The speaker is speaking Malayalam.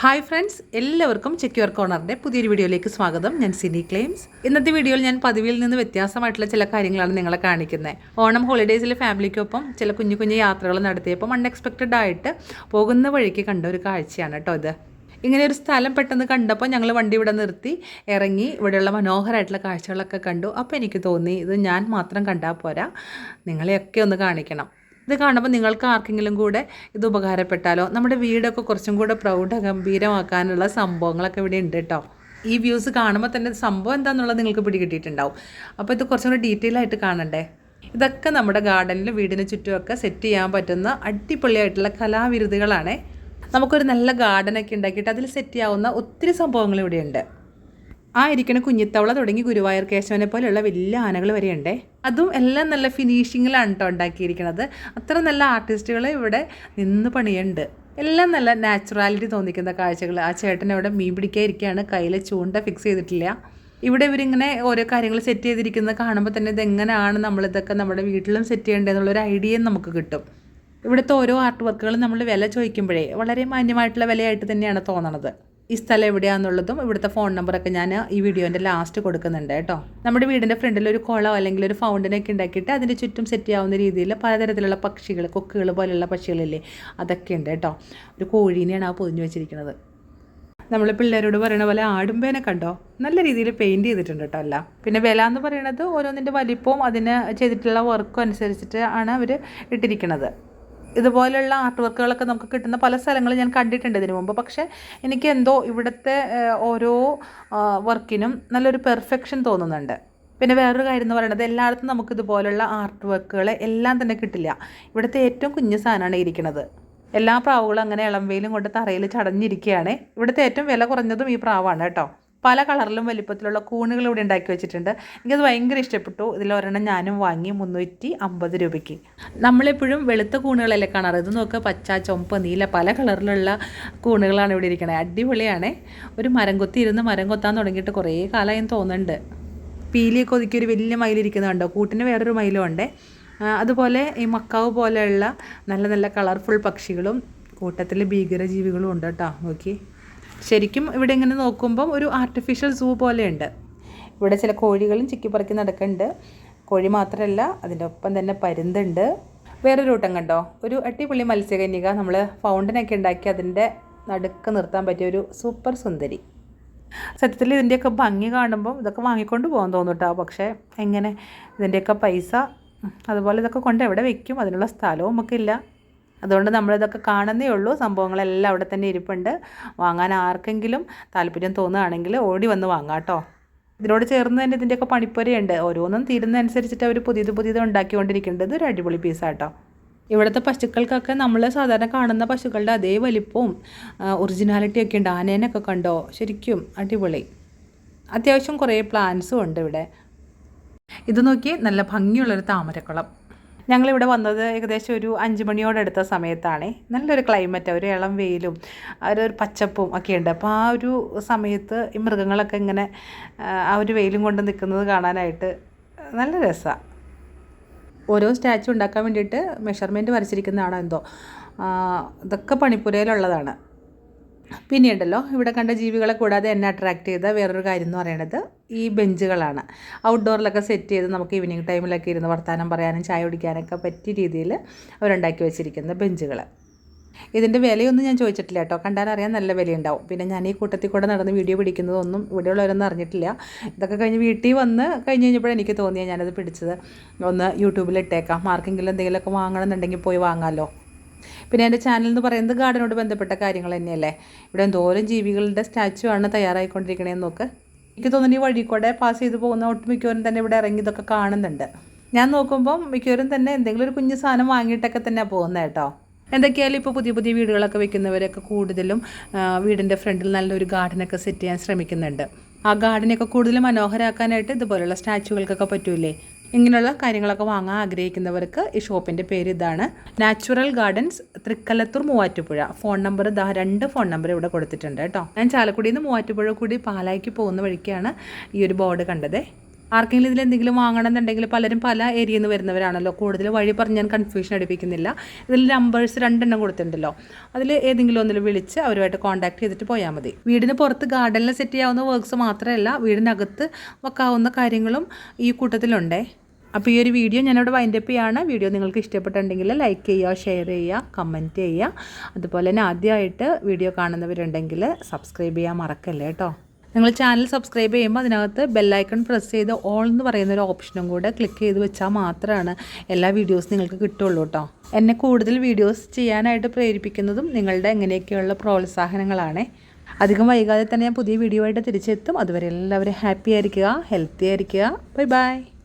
ഹായ് ഫ്രണ്ട്സ് എല്ലാവർക്കും ചെക്യൂർ കോർണറിന്റെ പുതിയൊരു വീഡിയോയിലേക്ക് സ്വാഗതം. ഞാൻ സിനി ക്ലെയിംസ്. ഇന്നത്തെ വീഡിയോയിൽ ഞാൻ പതിവിൽ നിന്ന് വ്യത്യാസമായിട്ടുള്ള ചില കാര്യങ്ങളാണ് നിങ്ങളെ കാണിക്കുന്നത്. ഓണം ഹോളിഡേയ്സിൽ ഫാമിലിക്കൊപ്പം ചില കുഞ്ഞു കുഞ്ഞു യാത്രകൾ നടത്തിയപ്പം അൺഎക്സ്പെക്റ്റഡ് ആയിട്ട് പോകുന്ന വഴിക്ക് കണ്ട ഒരു കാഴ്ചയാണ് കേട്ടോ ഇത്. ഇങ്ങനെ ഒരു സ്ഥലം പെട്ടെന്ന് കണ്ടപ്പോൾ ഞങ്ങൾ വണ്ടി ഇവിടെ നിർത്തി ഇറങ്ങി ഇവിടെയുള്ള മനോഹരമായിട്ടുള്ള കാഴ്ചകളൊക്കെ കണ്ടു. അപ്പോൾ എനിക്ക് തോന്നി ഇത് ഞാൻ മാത്രം കണ്ടാൽ പോരാ. നിങ്ങളെയൊക്കെ ഒന്ന് കാണിക്കണം. ഇത് കാണുമ്പോൾ നിങ്ങൾക്ക് ആർക്കെങ്കിലും കൂടെ ഇത് ഉപകാരപ്പെട്ടാലോ? നമ്മുടെ വീടൊക്കെ കുറച്ചും കൂടെ പ്രൗഢ ഗംഭീരമാക്കാനുള്ള സംഭവങ്ങളൊക്കെ ഇവിടെ ഉണ്ട് കേട്ടോ. ഈ വ്യൂസ് കാണുമ്പോൾ തന്നെ സംഭവം എന്താണെന്നുള്ളത് നിങ്ങൾക്ക് പിടികിട്ടിയിട്ടുണ്ടാവും. അപ്പോൾ ഇത് കുറച്ചും കൂടെ ഡീറ്റെയിൽ ആയിട്ട് കാണണ്ടേ? ഇതൊക്കെ നമ്മുടെ ഗാർഡനിലും വീടിന് ചുറ്റുമൊക്കെ സെറ്റ് ചെയ്യാൻ പറ്റുന്ന അടിപൊളിയായിട്ടുള്ള കലാവിരുതുകളാണ്. നമുക്കൊരു നല്ല ഗാർഡനൊക്കെ ഉണ്ടാക്കിയിട്ട് അതിൽ സെറ്റ് ചെയ്യാവുന്ന ഒത്തിരി സംഭവങ്ങൾ ഇവിടെയുണ്ട്. ആ ഇരിക്കുന്ന കുഞ്ഞിത്തവള തുടങ്ങി ഗുരുവായൂർ കേശവനെ പോലെയുള്ള വലിയ ആനകൾ വരെയുണ്ടേ. അതും എല്ലാം നല്ല ഫിനിഷിങ്ങിലാണ് കേട്ടോ ഉണ്ടാക്കിയിരിക്കുന്നത് അത്ര നല്ല ആർട്ടിസ്റ്റുകൾ ഇവിടെ നിന്ന് പണിയുണ്ട്. എല്ലാം നല്ല നാച്ചുറാലിറ്റി തോന്നിക്കുന്ന കാഴ്ചകൾ. ആ ചേട്ടൻ അവിടെ മീൻ പിടിക്കാൻ ഇരിക്കുകയാണ് കയ്യിൽ ചൂണ്ട ഫിക്സ് ചെയ്തിട്ടില്ല. ഇവിടെ ഇവരിങ്ങനെ ഓരോ കാര്യങ്ങൾ സെറ്റ് ചെയ്തിരിക്കുന്നത് കാണുമ്പോൾ തന്നെ ഇതെങ്ങനെയാണ് നമ്മളിതൊക്കെ നമ്മുടെ വീട്ടിലും സെറ്റ് ചെയ്യേണ്ടതെന്നുള്ളൊരു ഐഡിയയും നമുക്ക് കിട്ടും. ഇവിടുത്തെ ഓരോ ആർട്ട് വർക്കുകളും നമ്മൾ വില ചോദിക്കുമ്പോഴേ വളരെ മാന്യമായിട്ടുള്ള വിലയായിട്ട് തന്നെയാണ് തോന്നണത്. ഈ സ്ഥലം എവിടെയാണെന്നുള്ളതും ഇവിടുത്തെ ഫോൺ നമ്പറൊക്കെ ഞാൻ ഈ വീഡിയോന്റെ ലാസ്റ്റ് കൊടുക്കുന്നുണ്ട് കേട്ടോ. നമ്മുടെ വീടിന്റെ ഫ്രണ്ടിൽ ഒരു കുളം അല്ലെങ്കിൽ ഒരു ഫൗണ്ടനൊക്കെ ഉണ്ടാക്കിയിട്ട് അതിന്റെ ചുറ്റും സെറ്റ് ചെയ്യാവുന്ന രീതിയിൽ പലതരത്തിലുള്ള പക്ഷികൾ കൊക്കുകൾ പോലെയുള്ള പക്ഷികളില്ലേ അതൊക്കെ ഉണ്ട് കേട്ടോ. ഒരു കോഴീനെയാണ് ആ പൊതിഞ്ഞു വെച്ചിരിക്കുന്നത്. നമ്മൾ പിള്ളേരോട് പറയണ പോലെ ആടുമ്പേനെ കണ്ടോ? നല്ല രീതിയിൽ പെയിന്റ് ചെയ്തിട്ടുണ്ട് കേട്ടോ അല്ല പിന്നെ വില എന്ന് പറയുന്നത് ഓരോന്നിന്റെ വലിപ്പവും അതിന് ചെയ്തിട്ടുള്ള വർക്കും അനുസരിച്ചിട്ട് ആണ് അവർ ഇട്ടിരിക്കുന്നത് ഇതുപോലുള്ള ആർട്ട് വർക്കുകളൊക്കെ നമുക്ക് കിട്ടുന്ന പല സ്ഥലങ്ങളും ഞാൻ കണ്ടിട്ടുണ്ട് ഇതിനു മുമ്പ്. പക്ഷേ എനിക്ക് എന്തോ ഇവിടുത്തെ ഓരോ വർക്കിനും നല്ലൊരു പെർഫെക്ഷൻ തോന്നുന്നുണ്ട്. പിന്നെ വേറൊരു കാര്യം എന്ന് പറയുന്നത് എല്ലായിടത്തും നമുക്ക് ഇതുപോലുള്ള ആർട്ട് വർക്കുകൾ എല്ലാം തന്നെ കിട്ടില്ല. ഇവിടുത്തെ ഏറ്റവും കുഞ്ഞു സാധനമാണ് ഇരിക്കുന്നത്. എല്ലാ പ്രാവുകളും അങ്ങനെ ഇളം വെയിലും കൊണ്ട് തറയിൽ ചടഞ്ഞിരിക്കുകയാണ്. ഇവിടുത്തെ ഏറ്റവും വില കുറഞ്ഞതും ഈ പ്രാവാണ് കേട്ടോ. പല കളറിലും വലിപ്പത്തിലുള്ള കൂണുകൾ ഇവിടെ ഉണ്ടാക്കി വെച്ചിട്ടുണ്ട്. എനിക്കത് ഭയങ്കര ഇഷ്ടപ്പെട്ടു. ഇതിൽ ഇതിലൊരെണ്ണം ഞാനും വാങ്ങി മുന്നൂറ്റി അമ്പത് രൂപയ്ക്ക്. നമ്മളെപ്പോഴും വെളുത്ത കൂണുകളല്ലേ കാണാറ്? ഇത് നോക്കുക പച്ച ചുമപ്പ് നീല പല കളറിലുള്ള കൂണുകളാണ് ഇവിടെ ഇരിക്കുന്നത് അടിപൊളിയാണ്. ഒരു മരം കൊത്തി ഇരുന്ന് മരം കൊത്താൻ തുടങ്ങിയിട്ട് കുറേ കാലമായി തോന്നുന്നുണ്ട്. പീലിയൊക്കെ ഒതുക്കി ഒരു വലിയ മയിലിരിക്കുന്നുണ്ടോ കൂട്ടിന് വേറൊരു മയിലും ഉണ്ട്. അതുപോലെ ഈ മക്കാവ് പോലെയുള്ള നല്ല നല്ല കളർഫുൾ പക്ഷികളും കൂട്ടത്തിൽ ഭീകരജീവികളും ഉണ്ട് കേട്ടോ. നോക്കി. ശരിക്കും ഇവിടെ ഇങ്ങനെ നോക്കുമ്പം ഒരു ആർട്ടിഫിഷ്യൽ സൂ പോലെയുണ്ട്. ഇവിടെ ചില കോഴികളും ചിക്കിപ്പറക്കി നടക്കുന്നുണ്ട്. കോഴി മാത്രമല്ല അതിന്റെ ഒപ്പം തന്നെ പരുന്തുണ്ട്. വേറൊരു കൂട്ടം കണ്ടോ? ഒരു അട്ടിപ്പള്ളി മത്സ്യകന്യക നമ്മൾ ഫൗണ്ടനൊക്കെ ഉണ്ടാക്കി അതിന്റെ നടുക്ക് നിർത്താൻ പറ്റിയ ഒരു സൂപ്പർ സുന്ദരി. സത്യത്തിൽ ഇതിന്റെയൊക്കെ ഭംഗി കാണുമ്പം ഇതൊക്കെ വാങ്ങിക്കൊണ്ട് പോകാൻ തോന്നും കേട്ടോ പക്ഷേ എങ്ങനെ? ഇതിന്റെയൊക്കെ പൈസ അതുപോലെ ഇതൊക്കെ കൊണ്ട് എവിടെ വെക്കും? അതിനുള്ള സ്ഥലവും നമുക്കില്ല. അതുകൊണ്ട് നമ്മളിതൊക്കെ കാണുന്നേ ഉള്ളൂ. സംഭവങ്ങളെല്ലാം അവിടെ തന്നെ ഇരിപ്പുണ്ട്. വാങ്ങാൻ ആർക്കെങ്കിലും താല്പര്യം തോന്നുകയാണെങ്കിൽ ഓടി വന്ന് വാങ്ങാം കേട്ടോ. ഇതിനോട് ചേർന്ന് തന്നെ ഇതിന്റെയൊക്കെ പണിപ്പുരയുണ്ട്. ഓരോന്നും തീരുന്നതനുസരിച്ചിട്ട് അവർ പുതിയത് പുതിയത് ഉണ്ടാക്കിക്കൊണ്ടിരിക്കേണ്ടത് ഒരു അടിപൊളി പീസാട്ടോ ഇവിടുത്തെ പശുക്കൾക്കൊക്കെ നമ്മൾ സാധാരണ കാണുന്ന പശുക്കളുടെ അതേ വലിപ്പവും ഒറിജിനാലിറ്റി ഒക്കെ ഉണ്ട്. ആനേനൊക്കെ കണ്ടോ? ശരിക്കും അടിപൊളി. അത്യാവശ്യം കുറേ പ്ലാന്റ്സും ഉണ്ട് ഇവിടെ. ഇത് നോക്കി നല്ല ഭംഗിയുള്ളൊരു താമരക്കുളം. ഞങ്ങളിവിടെ വന്നത് ഏകദേശം ഒരു അഞ്ച് മണിയോടടുത്ത സമയത്താണ്. നല്ലൊരു ക്ലൈമറ്റ് ഒരു ഇളം വെയിലും ഒരു പച്ചപ്പും ഒക്കെ ഉണ്ട്. അപ്പോൾ ആ ഒരു സമയത്ത് ഈ മൃഗങ്ങളൊക്കെ ഇങ്ങനെ ആ ഒരു വെയിലും കൊണ്ട് നിൽക്കുന്നത് കാണാനായിട്ട് നല്ല രസമാണ് ഓരോ സ്റ്റാച്ചു ഉണ്ടാക്കാൻ വേണ്ടിയിട്ട് മെഷർമെന്റ് വരച്ചിരിക്കുന്നതാണോ എന്തോ. ഇതൊക്കെ പണിപ്പുരയിലുള്ളതാണ്. പിന്നെയുണ്ടല്ലോ ഇവിടെ കണ്ട ജീവികളെ കൂടാതെ എന്നെ അട്രാക്റ്റ് ചെയ്ത വേറൊരു കാര്യം എന്ന് പറയുന്നത് ഈ ബെഞ്ചുകളാണ്. ഔട്ട്ഡോറിലൊക്കെ സെറ്റ് ചെയ്ത് നമുക്ക് ഈവനിങ് ടൈമിലൊക്കെ ഇരുന്ന് വർത്തമാനം പറയാനും ചായ കുടിക്കാനൊക്കെ പറ്റിയ രീതിയിൽ അവരുണ്ടാക്കി വെച്ചിരിക്കുന്ന ബെഞ്ചുകൾ ഇതിന്റെ വിലയൊന്നും ഞാൻ ചോദിച്ചിട്ടില്ല കേട്ടോ. കണ്ടാൽ അറിയാൻ നല്ല വിലയുണ്ടാവും. പിന്നെ ഞാൻ ഈ കൂട്ടത്തിൽ കൂടെ നടന്ന് വീഡിയോ പിടിക്കുന്നതൊന്നും ഇവിടെയുള്ളവരൊന്നും അറിഞ്ഞിട്ടില്ല. ഇതൊക്കെ കഴിഞ്ഞ് വീട്ടിൽ വന്ന് കഴിഞ്ഞ് കഴിഞ്ഞപ്പോൾ എനിക്ക് തോന്നിയാൽ ഞാനത് പിടിച്ചത്. ഒന്ന് യൂട്യൂബിൽ ഇട്ടേക്കാം. ആർക്കെങ്കിലും എന്തെങ്കിലുമൊക്കെ വാങ്ങണമെന്നുണ്ടെങ്കിൽ പോയി വാങ്ങാമല്ലോ പിന്നെ എന്റെ ചാനൽ എന്ന് പറയുന്നത് ഗാർഡനോട് ബന്ധപ്പെട്ട കാര്യങ്ങൾ തന്നെയല്ലേ? ഇവിടെ എന്തോരം ജീവികളുടെ സ്റ്റാച്ചു ആണ് തയ്യാറായിക്കൊണ്ടിരിക്കണേന്ന് നോക്ക്. എനിക്ക് തോന്നുന്നു ഈ വഴി കൂടെ പാസ് ചെയ്ത് പോകുന്ന ഒട്ടുമിക്കവരും തന്നെ ഇവിടെ ഇറങ്ങി ഇതൊക്കെ കാണുന്നുണ്ട്. ഞാൻ നോക്കുമ്പം മിക്കവരും തന്നെ എന്തെങ്കിലും ഒരു കുഞ്ഞു സാധനം വാങ്ങിയിട്ടൊക്കെ തന്നെ പോകുന്നത് കേട്ടോ. എന്തൊക്കെയായാലും ഇപ്പോൾ പുതിയ പുതിയ വീടുകളൊക്കെ വെക്കുന്നവരൊക്കെ കൂടുതലും വീടിന്റെ ഫ്രണ്ടിൽ നല്ലൊരു ഗാർഡനൊക്കെ സെറ്റ് ചെയ്യാൻ ശ്രമിക്കുന്നുണ്ട്. ആ ഗാർഡനൊക്കെ കൂടുതൽ മനോഹരമാക്കാനായിട്ട് ഇതുപോലുള്ള സ്റ്റാച്ചുകൾക്കൊക്കെ പറ്റൂലേ ഇങ്ങനെയുള്ള കാര്യങ്ങളൊക്കെ വാങ്ങാൻ ആഗ്രഹിക്കുന്നവർക്ക് ഈ ഷോപ്പിന്റെ പേര് ഇതാണ്. Natural gardens Thrikkalathoor Muvattupuzha. Phone number ഇതാ രണ്ട് ഫോൺ നമ്പർ ഇവിടെ കൊടുത്തിട്ടുണ്ട് കേട്ടോ. ഞാൻ ചാലക്കുടിയിൽ നിന്ന് മൂവാറ്റുപുഴ കൂടി പാലായിക്ക് പോകുന്ന വഴിക്കാണ് ഈ ഒരു ബോർഡ് കണ്ടത്. ആർക്കെങ്കിലും ഇതിൽ എന്തെങ്കിലും വാങ്ങണം എന്നുണ്ടെങ്കിൽ പലരും പല ഏരിയയിൽ നിന്ന് വരുന്നവരാണല്ലോ. കൂടുതൽ വഴി പറഞ്ഞ് ഞാൻ കൺഫ്യൂഷൻ അടിപ്പിക്കുന്നില്ല. ഇതിൽ നമ്പേഴ്സ് രണ്ടെണ്ണം കൊടുത്തിട്ടുണ്ടല്ലോ. അതിൽ ഏതെങ്കിലും ഒന്നിൽ വിളിച്ച് അവരുമായിട്ട് കോൺടാക്ട് ചെയ്തിട്ട് പോയാൽ മതി. വീടിന് പുറത്ത് ഗാർഡനിൽ സെറ്റ് ചെയ്യാവുന്ന വർക്ക്സ് മാത്രമല്ല വീടിനകത്ത് വെക്കാവുന്ന കാര്യങ്ങളും ഈ കൂട്ടത്തിലുണ്ട്. അപ്പോൾ ഈ ഒരു വീഡിയോ ഞാനിവിടെ വൈൻഡപ്പ് ചെയ്യാണ്. വീഡിയോ നിങ്ങൾക്ക് ഇഷ്ടപ്പെട്ടുണ്ടെങ്കിൽ ലൈക്ക് ചെയ്യുക ഷെയർ ചെയ്യുക കമന്റ് ചെയ്യുക. അതുപോലെ തന്നെ ആദ്യമായിട്ട് വീഡിയോ കാണുന്നവരുണ്ടെങ്കിൽ സബ്സ്ക്രൈബ് ചെയ്യാൻ മറക്കല്ലേ കേട്ടോ. നിങ്ങൾ ചാനൽ സബ്സ്ക്രൈബ് ചെയ്യുമ്പോൾ അതിനകത്ത് ബെല്ലൈക്കൺ പ്രസ് ചെയ്ത് ഓൾ എന്ന് പറയുന്ന ഒരു ഓപ്ഷനും കൂടെ ക്ലിക്ക് ചെയ്ത് വെച്ചാൽ മാത്രമാണ് എല്ലാ വീഡിയോസ് നിങ്ങൾക്ക് കിട്ടുള്ളൂ കേട്ടോ എന്നെ കൂടുതൽ വീഡിയോസ് ചെയ്യാനായിട്ട് പ്രേരിപ്പിക്കുന്നതും നിങ്ങളുടെ എങ്ങനെയൊക്കെയുള്ള പ്രോത്സാഹനങ്ങളാണ്. അധികം വൈകാതെ തന്നെ ഞാൻ പുതിയ വീഡിയോ ആയിട്ട് തിരിച്ചെത്തും. അതുവരെ എല്ലാവരും ഹാപ്പി ആയിരിക്കുക ഹെൽത്തി ആയിരിക്കുക. Bye bye